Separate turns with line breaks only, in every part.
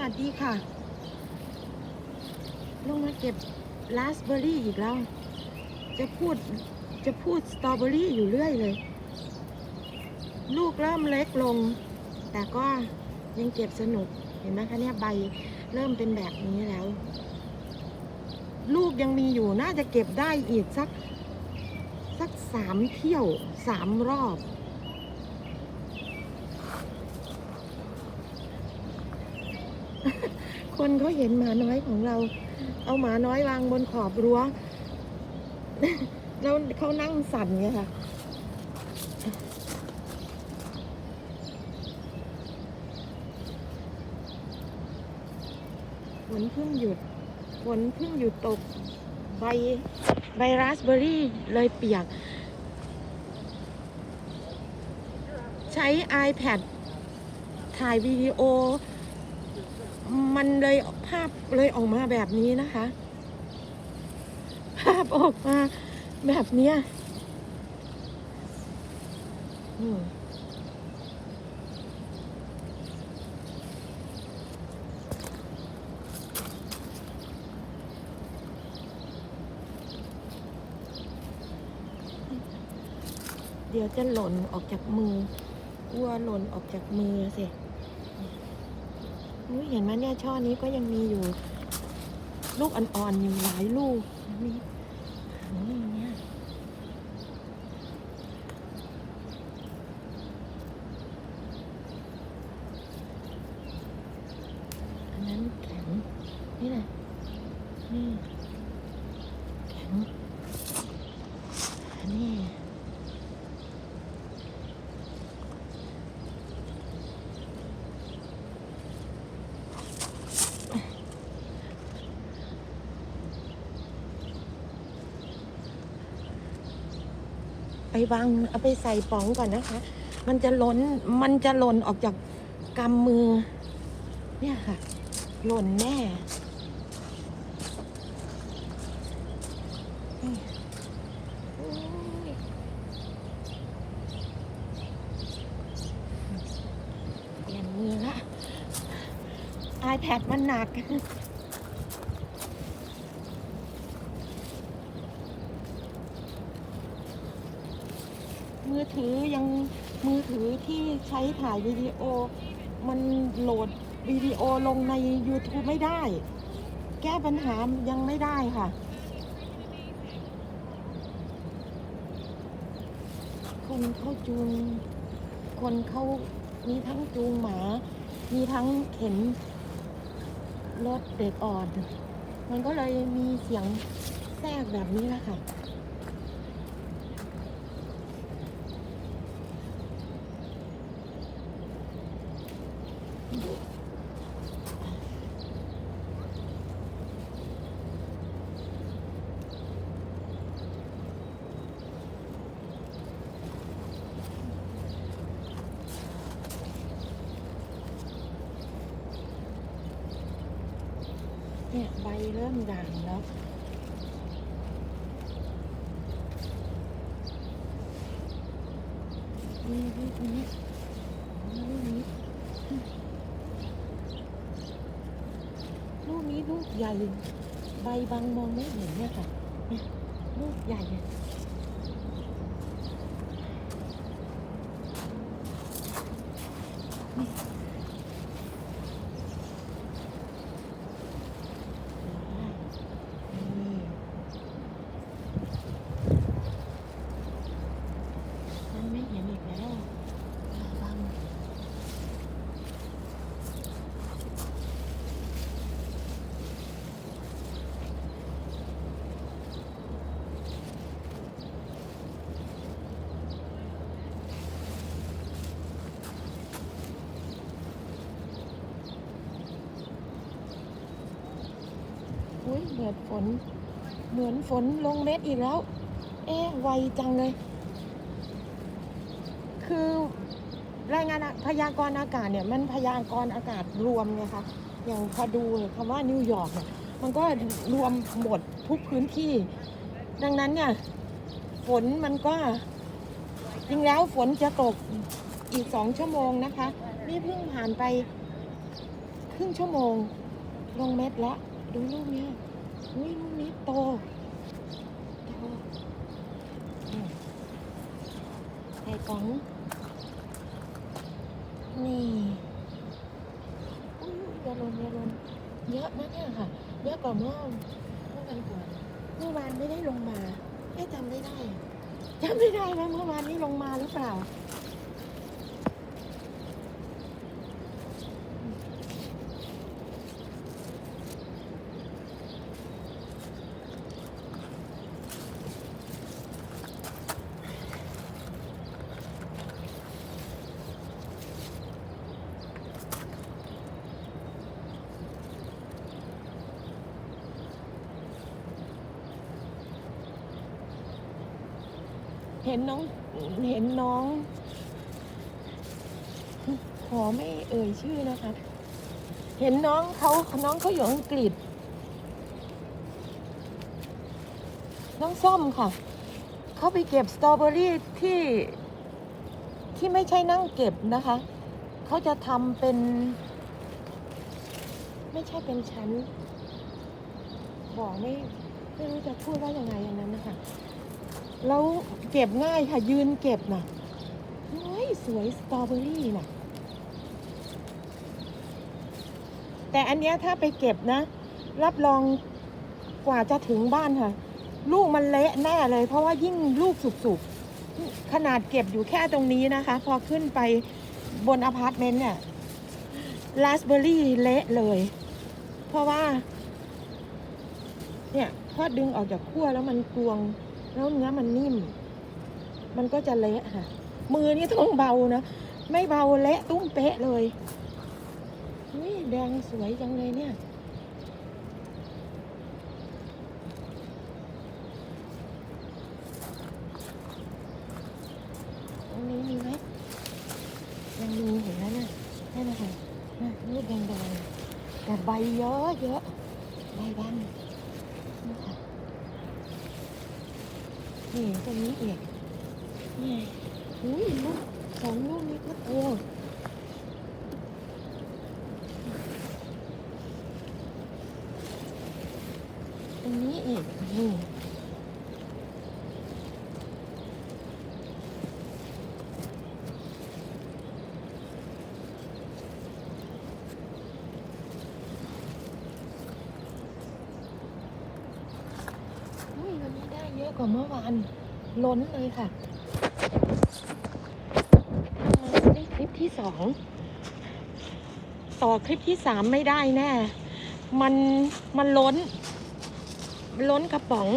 วัสดีค่ะ ลงมาเก็บราสเบอร์รี่อีกแล้ว จะพูดจะพูดสตรอเบอรี่อยู่เรื่อยเลย ลูกเริ่มเล็กลง แต่ก็ยังเก็บสนุก เห็นไหมคะเนี่ยใบเริ่มเป็นแบบนี้แล้ว ลูกยังมีอยู่น่าจะเก็บได้อีกสักสักสามเที่ยวสามรอบ คนเขาเห็นหมาน้อยของเรา เอาหมาน้อยวางบนขอบรั้วแล้วเขานั่งสั่นไงค่ะ ฝนเพิ่งหยุด ฝนเพิ่งหยุดตก ใบใบราสเบอร์รี่เลยเปียก ใช้ iPad ถ่ายวิดีโอ มันเลยภาพเลยออกมาแบบนี้นะคะ ภาพออกมาแบบเนี้ยเดี๋ยวจะหล่นออกจากมือกลัวหล่นออกจากมือสิ อุ้ยเห็นไหมเนี่ยช่อนี้ก็ยังมีอยู่ ลูกอ่อนๆอยู่หลายลูกนี่เนี่ยอันนั้นแข็ง นี่แหละนี่แข็งอันนี้ไป วางเอาไปใส่ป๋องก่อนนะคะ มันจะหล่นมันจะหล่นออกจากกำมือ เนี่ยค่ะ หล่นแน่เยี่ยนมือละ iPad มันหนัก มือถือยังมือถือ ที่ใช้ถ่ายวิดีโอ มันโหลดวิดีโอลงใน YouTube ไม่ได้ แก้ปัญหายังไม่ได้ค่ะ คนเข้าจูง คนเขามีทั้งจูงหมา มีทั้งเข็นรถเด็กอ่อน มันก็เลยมีเสียงแทรกแบบนี้แหละค่ะ เนี่ย ใบเริ่มด่างแล้วนี่รูปนี้ลูกนี้ลูกนี้ลูกใหญ่ ใบบางมองไม่เห็นเนี่ยค่ะเนี่ยลูกใหญ่อะนี่นี่มันไม่เห็นอีกแล้วบาง อุ้ย เหมือนฝน เหมือนฝนลงเม็ดอีกแล้ว เอ๊ะไวจังเลย คือรายงานพยากรณ์อากาศเนี่ย มันพยากรณ์อากาศรวมไงคะอย่างพอดูคำว่านิวยอร์กเนี่ยมันก็รวมหมดทุกพื้นที่ ดังนั้นเนี่ยฝนมันก็จริงแล้วฝนจะตกอีกสองชั่วโมงนะคะ นี่เพิ่งผ่านไป ครึ่งชั่วโมง ลงเม็ดแล้ว ดูลูกเนี้ย อุ้ยลูกนี้โตโตใส่กล่อง นี่อุ้ยยาลนยาลนเยอะนะเนี่ยค่ะ เยอะกว่าเมื่อเมื่อวันก่อนเมื่อวานไม่ได้ลงมา ไม่จำไม่ได้จำไม่ได้ว่าเมื่อวานนี้ลงมาหรือเปล่า เห็นน้องเห็นน้อง ขอไม่เอ่ยชื่อนะคะ เห็นน้องเขาน้องเขาอยู่อังกฤษ น้องส้มค่ะ เขาไปเก็บสตรอเบอรี่ที่ที่ไม่ใช่นั่งเก็บนะคะ เขาจะทำเป็น ไม่ใช่เป็นชั้น บอกไม่ไม่รู้จะพูดว่ายังไงอย่างนั้นนะคะ แล้วเก็บง่ายค่ะยืนเก็บน่ะเฮ้ยสวยสตรอเบอรี่น่ะแต่อันเนี้ยถ้าไปเก็บนะ รับรองกว่าจะถึงบ้านค่ะ ลูกมันเละแน่เลย เพราะว่ายิ่งลูกสุกๆขนาดเก็บอยู่แค่ตรงนี้นะคะ พอขึ้นไปบนอพาร์ตเมนต์เนี่ยลาสเบอร์รี่เละเลย เพราะว่า เนี่ยพอดึงออกจากขั้วแล้วมันกลวง แล้วเนื้อมันนิ่ม มันก็จะเละค่ะ มือนี่ต้องเบานะ ไม่เบาเละตุ้มเป๊ะเลยนี่แดงสวยจังเลยเนี่ย ตรงนี้มีไหมยังมีเห็นแล้วนะนั่นนะคะน่ะลูกแดงๆแต่ใบเยอะเยอะใบดำนี่ค่ะ นี่ตรงนี้อีกนี่อุ้ยลูกสองลูกนี้ก็โตตรงนี้อีกนี่อุ้ยวันนี้ได้เยอะก ว่าเมื่อวานล้นเลยค่ะได้คลิปที่สองต่อคลิปที่สามไม่ได้แน่ มันมันล้น ล้นกระป๋อง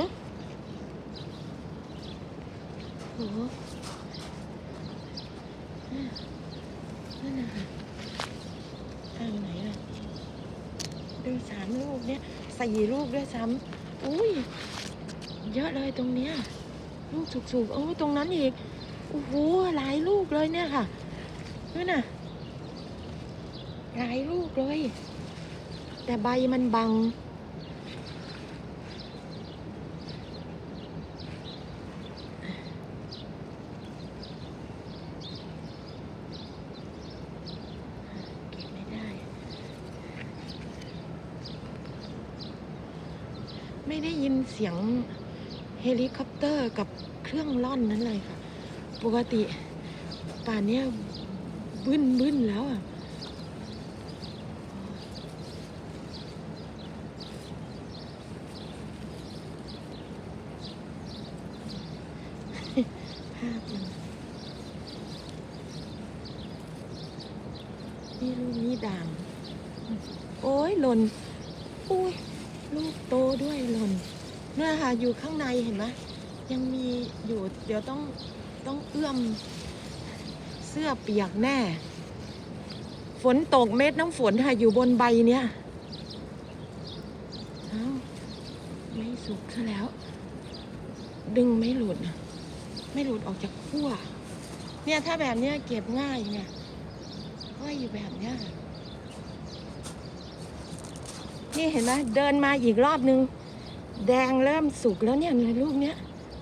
โอ้โหนั่นนะคะทางไหนล่ะดูสามลูกเนี่ยสี่ลูกด้วยซ้ำอุ้ย เยอะเลยตรงเนี้ยลูกสุกๆโอ้ตรงนั้นอีกโอ้โหหลายลูกเลยเนี่ยค่ะนี่น่ะหลายลูกเลย แต่ใบมันบังไม่ได้ไม่ได้ยินเสียง เฮลิคอปเตอร์กับเครื่องล่อนนั้นเลยค่ะ ปกติป่านนี้บึ้นบึ้นแล้วอะภาพมันนี่ลูกนี้ด่าง โอ้ยหล่นอุ้ยลูกโตด้วยหล่น เนี่ยค่ะอยู่ข้างในเห็นไหมยังมีอยู่เดี๋ยวต้องต้องเอื้อมเสื้อเปียกแน่ ฝนตกเม็ดน้ำฝนค่ะอยู่บนใบเนี้ยเอาไม่สุกซะแล้ว ดึงไม่หลุดไม่หลุดออกจากขั้วเนี่ยถ้าแบบเนี้ยเก็บง่ายเนี่ยก็อยู่แบบเนี้ยนี่เห็นไหมเดินมาอีกรอบนึง แดงเริ่มสุกแล้วเนี่ยเนี่ยลูกเนี้ย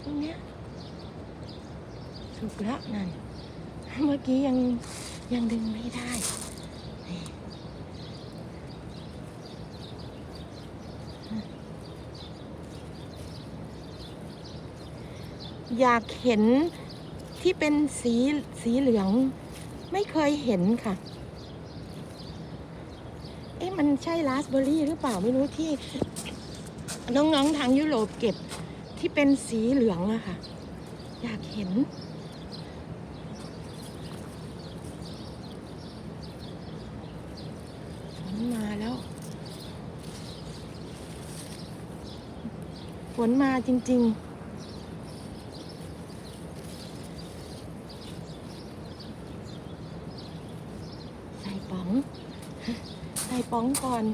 ลูกเนี้ยสุกแล้วนั่นเมื่อกี้ยังยังดึงไม่ได้อยากเห็นที่เป็นสีสีเหลือง ไม่เคยเห็นค่ะ เอ๊ะมันใช่ราสเบอร์รี่หรือเปล่าไม่รู้ที่ น้องๆทางยุโรปเก็บที่เป็นสีเหลืองอะค่ะ อยากเห็น ฝนมาแล้ว ฝนมาจริง ๆใส่ป๋อง ใส่ป๋องก่อน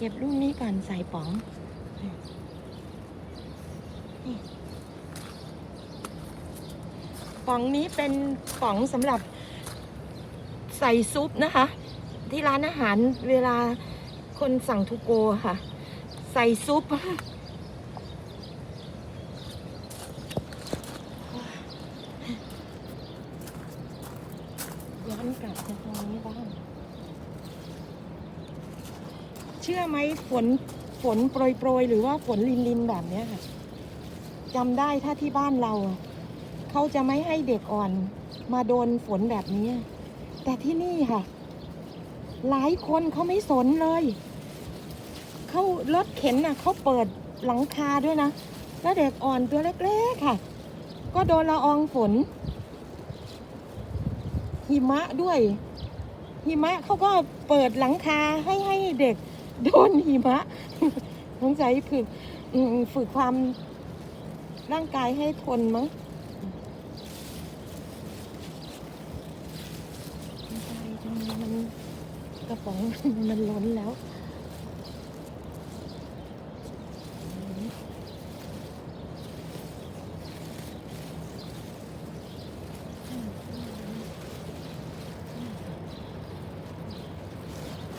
เก็บลูกนี้ก่อนใส่ป๋องนี่ป๋องนี้เป็นป๋องสำหรับใส่ซุปนะคะ ที่ร้านอาหารเวลาคนสั่งทูโกค่ะ ใส่ซุป ย้อนกลับมาตรงนี้บ้าง เชื่อไหมฝนฝนโปรยโปรยหรือว่าฝนลินลินแบบเนี้ยค่ะจำได้ถ้าที่บ้านเรา เขาจะไม่ให้เด็กอ่อนมาโดนฝนแบบนี้ แต่ที่นี่ค่ะ หลายคนเขาไม่สนเลย เขารถเข็นน่ะเขาเปิดหลังคาด้วยนะ แล้วเด็กอ่อนตัวเล็กๆค่ะ ก็โดนละอองฝน หิมะด้วย หิมะเขาก็เปิดหลังคาให้ให้เด็ก โดนหิมะสงสัยฝึกอืมฝึกความร่างกายให้ทนมั้งใจมันกระป๋องมันล้นแล้ว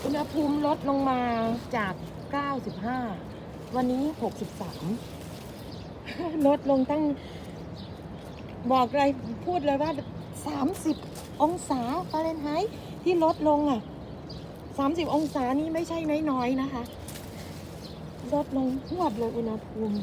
อุณหภูมิ ลดลงมาจาก 95 วันนี้ 63 ลดลงตั้ง บอกเลยพูดเลยว่า 30 องศาฟาเรนไฮต์ที่ลดลงอะ 30 องศานี้ไม่ใช่น้อยๆนะคะ ลดลงหวดเลยอุณหภูมิ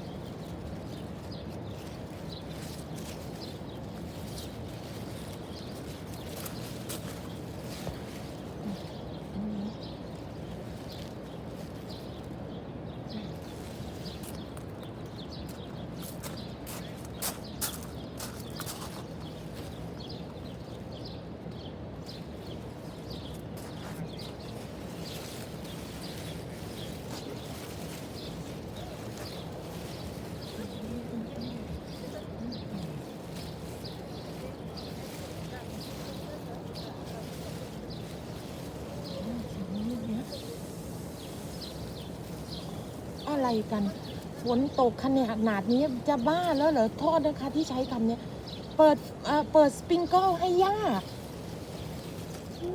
อะไรกัน ฝนตกขนาดนี้จะบ้าแล้วเหรอโทษนะคะที่ใช้คำเนี้ยเปิดเปิดสปริงเกิลให้ยาโอ้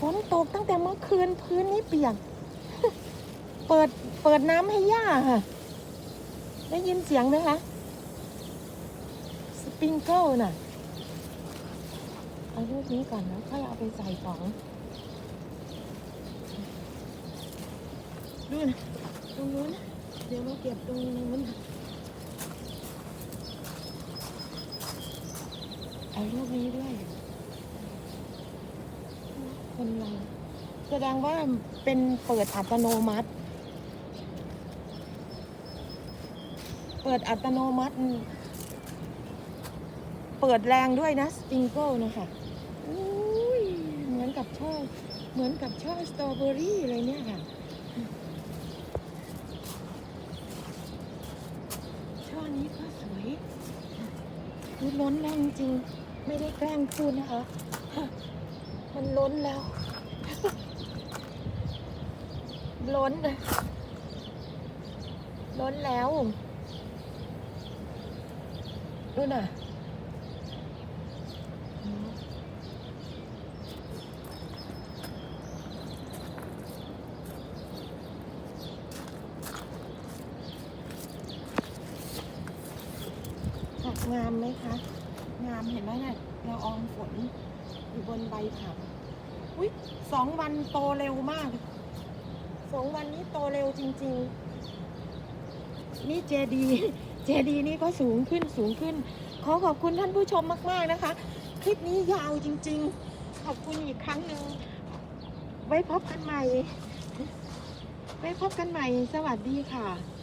ฝนตกตั้งแต่เมื่อคืนพื้นนี้เปียก เปิดเปิดน้ำให้ย่าค่ะ ได้ยินเสียงไหมคะ สปริงเกิลน่ะ เอาลูกนี้ก่อนแล้วค่อยเอาไปใส่ของดูนะ รงนู้นเดี๋ยวมาเก็บตรงนู้นเอาลูกนี้ด้วย คนเราแสดงว่าเป็นเปิดอัตโนมัติ เปิดอัตโนมัติ เปิดแรงด้วยนะสปริงเกิลนะคะเหมือนกับช่อเหมือนกับช่อสตรอเบอรี่เลยเนี่ยค่ะ ช่อนี้ก็สวย มันล้นแล้วจริงๆ ไม่ได้แกล้งพูดนะคะ มันล้นแล้ว ล้นเลยล้นแล้วดูน่ะผัก งามไหมคะ งามเห็นไหมเนี่ยเราอองฝนอยู่บนใบผักอุ้ยสองวันโตเร็วมาก สองวันนี้โตเร็วจริง ๆ นี่เจดี เจดีนี่ก็สูงขึ้นสูงขึ้น ขอขอบคุณท่านผู้ชมมาก ๆ นะคะ คลิปนี้ยาวจริง ๆ ขอบคุณอีกครั้งหนึ่ง ไว้พบกันใหม่ ไว้พบกันใหม่ สวัสดีค่ะ